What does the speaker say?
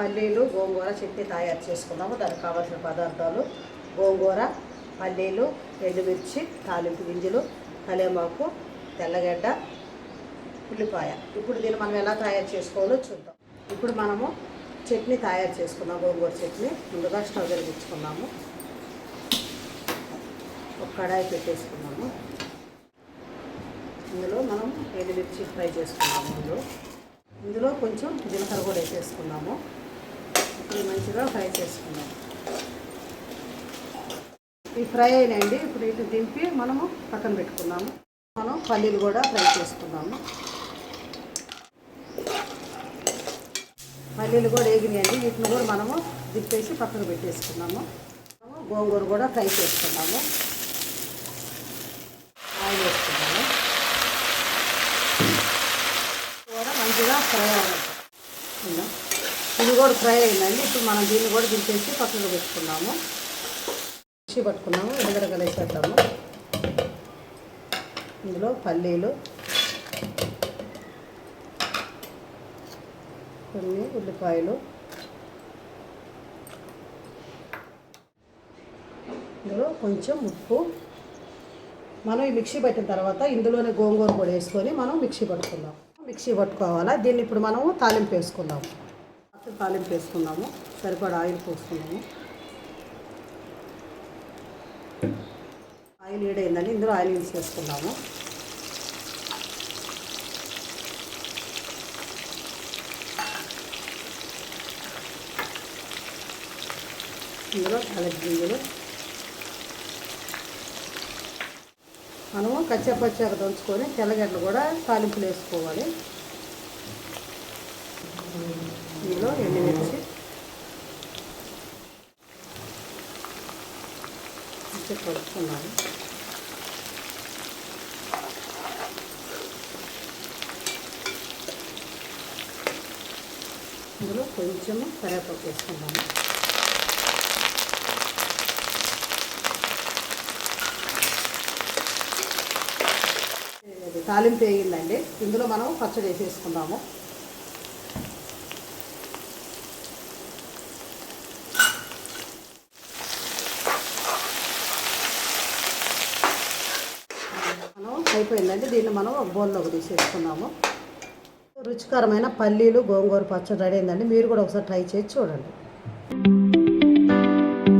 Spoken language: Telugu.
పల్లీలు గోంగూర చట్నీ తయారు చేసుకుందాము దానికి కావాల్సిన పదార్థాలు గోంగూర పల్లీలు ఎండుమిర్చి తాలింపు గింజలు కలేమాకు తెల్లగడ్డ ఉల్లిపాయ. ఇప్పుడు దీన్ని మనం ఎలా తయారు చేసుకోవాలో చూద్దాం. ఇప్పుడు మనము చట్నీ తయారు చేసుకున్నాము గోంగూర చట్నీ. ముందుగా స్టవ్ వెలిగించుకున్నాము. ఒక కడాయి పెట్టేసుకున్నాము. ఇందులో మనం ఎండుమిర్చి ఫ్రై చేసుకున్నాము. ఇందులో ఇందులో కొంచెం జీలకర్ర కూడా వేసేసుకున్నాము. ఇప్పుడు మంచిగా ఫ్రై చేసుకున్నాము ఈ ఫ్రై అయినాయండి. ఇప్పుడు ఇటు దింపి మనము పక్కన పెట్టుకున్నాము మనం పల్లీలు కూడా ఫ్రై చేసుకున్నాము పల్లీలు కూడా వేగినాయండి. వీటిని కూడా మనము దింపేసి పక్కన పెట్టేసుకున్నాము మనము గోంగూర కూడా ఫ్రై చేసుకున్నాము ఆయిల్ వేసుకున్నాము కూడా మంచిగా ఫ్రై అవ్వాలి. ఇది కూడా ఫ్రై అయిందండి. ఇప్పుడు మనం దీన్ని కూడా దించేసి పక్కన పెట్టుకున్నాము. మిక్సీ పట్టుకున్నాము. ఎదురుగా వేసేద్దాము ఇందులో పల్లీలు కొన్ని ఉల్లిపాయలు. ఇందులో కొంచెం ఉప్పు. మనం ఈ మిక్సీ పెట్టిన తర్వాత ఇందులోనే గోంగూర కూడా వేసుకొని మనం మిక్సీ పట్టుకుందాం. మిక్సీ పట్టుకోవాలా? దీన్ని ఇప్పుడు మనము తాలింపు వేసుకుందాము తాలింపు వేసుకున్నాము సరిపడా ఆయిల్ పోసుకున్నాము ఆయిల్ వేడైందండి ఇందులో ఆయిల్ యూస్ చేసుకున్నాము ఇందులో తెల్లటి గింజలు. మనము కచ్చపచ్చాక దంచుకొని తెల్లగడ్డలు కూడా తాలింపులు వేసుకోవాలి. ఇందులో ఎండుమిర్చి మంచిగా కలుపుకున్నాను ఇందులో కొంచెము కరివేపాకు వేసుకున్నాము తాలింపు వేయిందండి ఇందులో మనం పచ్చడి వేసేసుకుందాము. మనం అయిపోయిందండి దీన్ని మనం ఒక బౌల్లోకి తీసేసుకున్నాము. రుచికరమైన పల్లీలు గోంగూర పచ్చడి రెడీ అయిందండి. మీరు కూడా ఒకసారి ట్రై చేసి చూడండి.